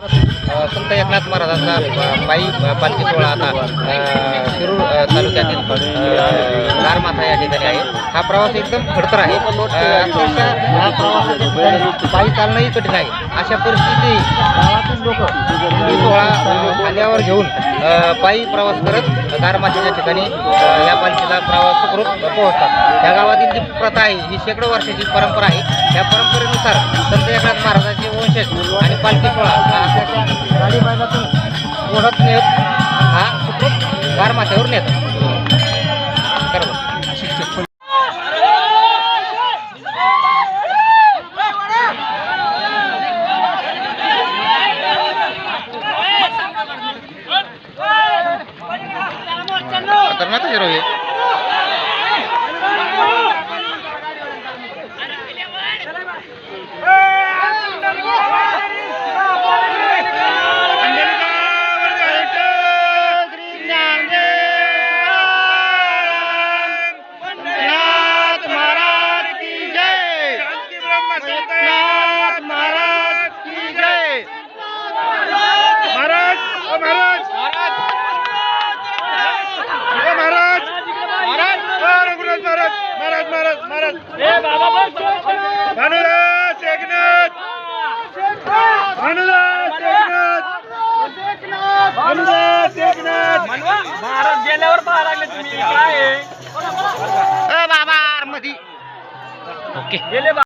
संत एकनाथ महाराजांचा पायी पालखी सोहळा आता शिरूर तालुक्यातील गारमाथा या ठिकाणी आहे. हा प्रवास एकदम खडतर आहे. अक्षरशः हा पायी चालणंही कठीण आहे. अशा परिस्थिती गावातील लोक सोहळा खांद्यावर घेऊन पायी प्रवास करत गारमाथ्याच्या ठिकाणी या पालखीला प्रवास करून पोहोचतात. या गावातील जी प्रथा आहे ही शेकडो वर्षाची परंपरा आहे. या परंपरेनुसार संत एकनाथ महाराजांचे वंशज आणि पालखी सोहळा गाडी मैदानातून ओढत नेत हा सुखरूप गारमाथ्यावर नेत. बरोबर. खतरनाक आहे महाराज गेल्यावर पाहा लागले तुम्ही. काय बाबा मध्ये गेले बा